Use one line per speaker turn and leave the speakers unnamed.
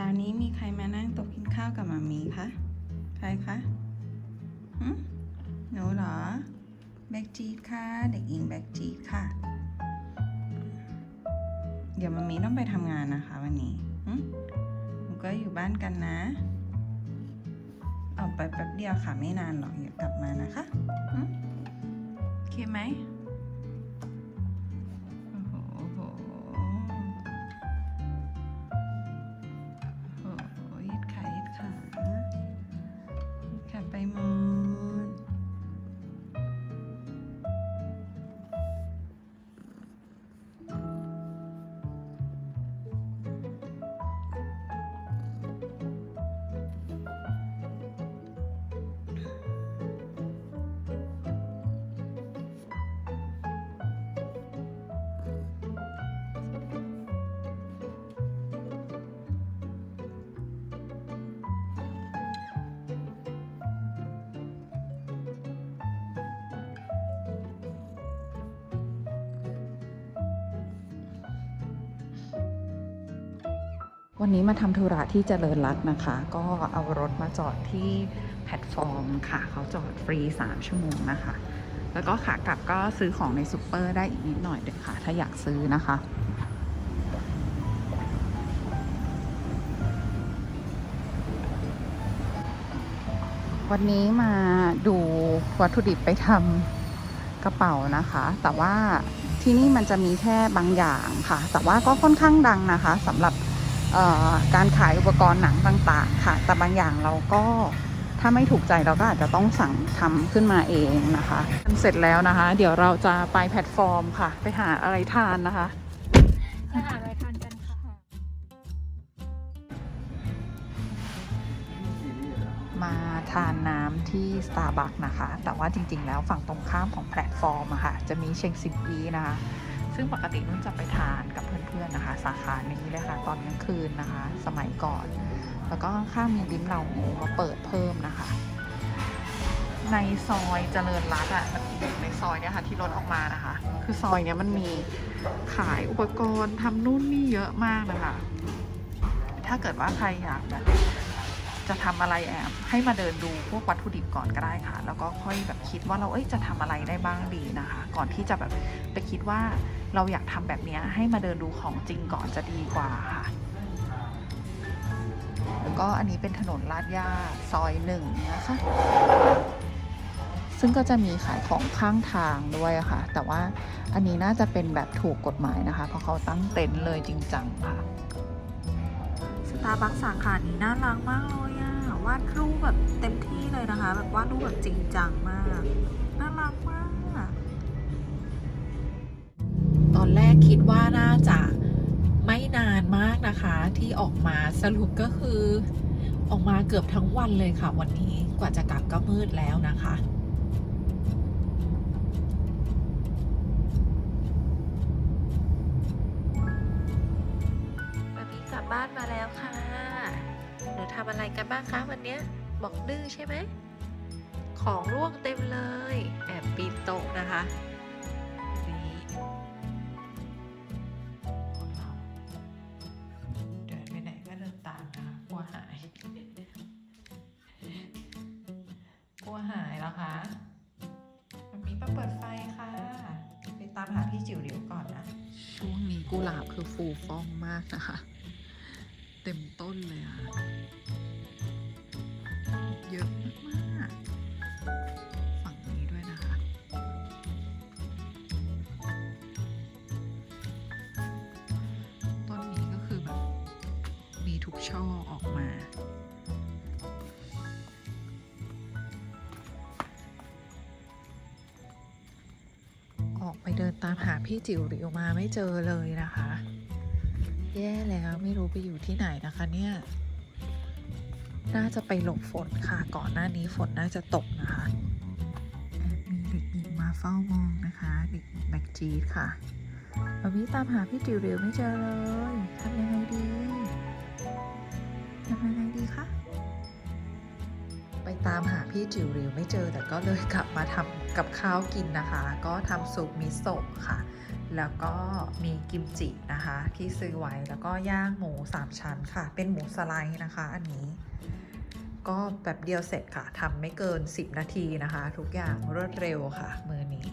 ช้านี้มีใครมานั่งต๊ะกินข้าวกับมามีคะ ใครคะหึหนูเหรอ แบกจีดค่ะ เด็กหญิงแบกจีดค่ะ เดี๋ยวมามีต้องไปทำงานนะคะวันนี้หนูก็อยู่บ้านกันนะออกไปแป๊บเดียวค่ะไม่นานหรอกเดี๋ยวกลับมานะคะโอเคไหม วันนี้มาทำธุระที่เจริญรัตน์นะคะ ก็เอารถมาจอดที่แพลตฟอร์มค่ะ เขาจอดฟรี 3 ชั่วโมงนะคะ แล้วก็ขากลับก็ซื้อของในซูเปอร์ได้อีกนิดหน่อยเด็กค่ะ ถ้าอยากซื้อนะคะ วันนี้มาดูวัตถุดิบไปทำกระเป๋านะคะ แต่ว่าที่นี่มันจะมีแค่บางอย่างค่ะ แต่ว่าก็ค่อนข้างดังนะคะสำหรับ การขายอุปกรณ์หนังต่างๆค่ะ แต่บางอย่างเราก็ถ้าไม่ถูกใจเราก็อาจจะต้องสั่งทำขึ้นมาเองนะคะทำเสร็จแล้วนะคะ เดี๋ยวเราจะไปแพลตฟอร์มค่ะ ไปหาอะไรทานนะคะ
ไปหาอะไรทานกันค่ะ
มาทานน้ำที่ Starbucks นะคะ แต่ว่าจริงๆ แล้วฝั่งตรงข้ามของแพลตฟอร์มอะค่ะ จะมีเชงซิมอีนะคะ ซึ่งปกตินุ่นจะไปทานกับเพื่อนๆนะคะ สาขานี้เลยค่ะ ตอนกลางคืนนะคะ สมัยก่อน แล้วก็ข้างๆมีลิ้มเหล่าหมูมาเปิดเพิ่มนะคะ ในซอยเจริญรัตน์อะมันอยู่ในซอยเนี่ยค่ะ ที่รถออกมานะคะ คือซอยเนี้ยมันมีขายอุปกรณ์ทำนู่นนี่เยอะมากนะคะ ถ้าเกิดว่าใครอยากแบบ จะทำอะไรแอบให้มาเดินดูพวกวัตถุดิบก่อนก็ได้ค่ะ แล้วก็ค่อยแบบคิดว่าเราเอ้ยจะทำอะไรได้บ้างดีนะคะ ก่อนที่จะแบบไปคิดว่าเราอยากทำแบบนี้ให้มาเดินดูของจริงก่อนจะดีกว่าค่ะแล้วก็อันนี้เป็นถนนลาดย่าซอยหนึ่งนะคะ ซึ่งก็จะมีขายของข้างทางด้วยค่ะ แต่ว่าอันนี้น่าจะเป็นแบบถูกกฎหมายนะคะ เพราะเขาตั้งเต็นท์เลยจริงจังค่ะ
สตาร์บัคสาขานี้น่ารักมากเลยอะวาดรูปแบบเต็มที่เลยนะคะ แบบวาดรูปแบบจริงจังมาก น่ารักมาก
ตอนแรกคิดว่าน่าจะไม่นานมากนะคะที่ออกมาสรุปก็คือ ออกมาเกือบทั้งวันเลยค่ะวันนี้กว่าจะกลับก็มืดแล้วนะคะ
บ้านมาแล้วค่ะ หนูทำอะไรกันบ้างคะวันนี้บอกดื้อใช่ไหม ของร่วงเต็มเลย แอบปีนโต๊ะนะคะนี่
เดินไปไหนก็เดินตามนะคะกลัวหายกลัวหายแล้วคะมันมีมาเปิดไฟค่ะ ไปตามหาพี่จิ๋วเดี๋ยวก่อนนะ
ช่วงนี้กุหลาบคือฟูฟ่องมากนะคะ เต็มต้นเลยอะเยอะมากๆฝั่งนี้ด้วยนะคะ ต้นนี้ก็คือแบบ มีทุกช่อออกมาออกไปเดินตามหาพี่จิ๋วหริวมาไม่เจอเลยนะคะ แย่แล้วไม่รู้ไปอยู่ที่ไหนนะคะเนี่ย น่าจะไปหลบฝนค่ะ ก่อนหน้านี้ฝนน่าจะตกนะคะ มีเด็กหญิงมาเฝ้ามองนะคะ เด็กแบ็กจีดค่ะวันนี้ตามหาพี่จิ๋วหริวไม่เจอเลยทำยังไงดีทำยังไงดีคะไปตามหาพี่จิ๋วหริวไม่เจอแต่ก็เลยกลับมาทำกับข้าวกินนะคะ ก็ทำซุปมิโซะค่ะ แล้วก็มีกิมจินะคะ ที่ซื้อไว้แล้วก็ย่างหมูสามชั้นค่ะ เป็นหมูสไลด์นะคะ อันนี้ ก็แบบเดียวเสร็จค่ะทำไม่เกิน 10 นาทีนะคะ ทุกอย่างรวดเร็วค่ะ มือนี้